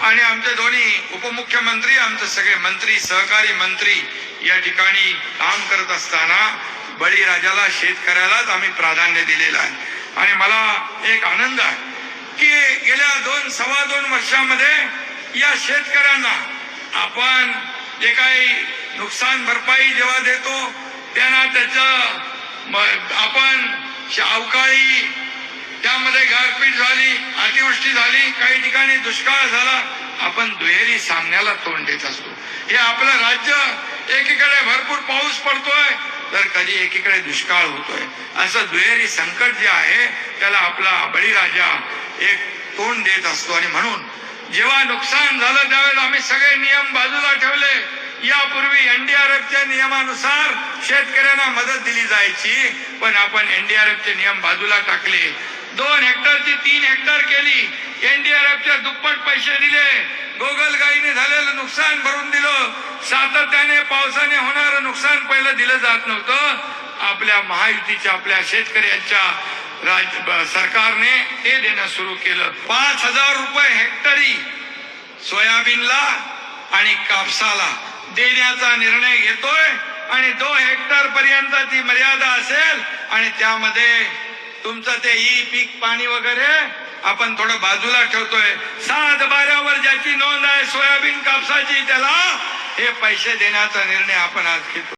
आणि आमचे दोन्ही उपमुख्यमंत्री आमचे सगळे मंत्री सहकारी मंत्री या ठिकाणी काम करत असताना बळीराजाला शेतकऱ्यालाच आम्ही प्राधान्य दिलेलं आहे. आणि मला एक आनंद आहे की गेल्या दोन सव्वा दोन वर्षामध्ये या शेतकऱ्यांना आपण जे काही नुकसान भरपाई जेव्हा देतो त्यांना त्याचं आपण अवकाळी त्यामध्ये गारपीट झाली अतिवृष्टी झाली काही ठिकाणी दुष्काळ झाला. आपण दुहेरी सामन्याला तोंड देत असतो. हे आपलं राज्य एकीकडे भरपूर पाऊस पडतोय तर कधी एकीकडे दुष्काळ होतोय. असं दुहेरी संकट जे आहे त्याला आपला बळीराजा एक तोंड देत असतो. आणि म्हणून जेव्हा नुकसान झालं त्यावेळेला आम्ही सगळे नियम बाजूला ठेवले. यापूर्वी एनडीआरएफच्या नियमानुसार शेतकऱ्यांना मदत दिली जायची पण आपण एनडीआरएफचे नियम बाजूला टाकले. दोन हेक्टरची तीन हेक्टर केली. एनडीआरएफच्या दुप्पट पैसे दिले. गोगलगाईने झालेलं नुकसान भरून दिलं. सातत्याने पावसाने होणारं नुकसान पहिलं दिलं जात नव्हतं. आपल्या महायुतीच्या आपल्या शेतकऱ्यांच्या राज्य सरकारने ते देणं सुरू केलं. पाच हजार रुपये हेक्टरी सोयाबीनला आणि कापसाला देण्याचा निर्णय घेतोय. आणि दोन हेक्टर पर्यंतची मर्यादा असेल आणि त्यामध्ये तुमचं ते ही पीक पाणी वगैरे आपण थोडं बाजूला ठेवतोय. सात बाऱ्यावर ज्याची नोंद आहे सोयाबीन कापसाची त्याला हे पैसे देण्याचा निर्णय आपण आज घेतो.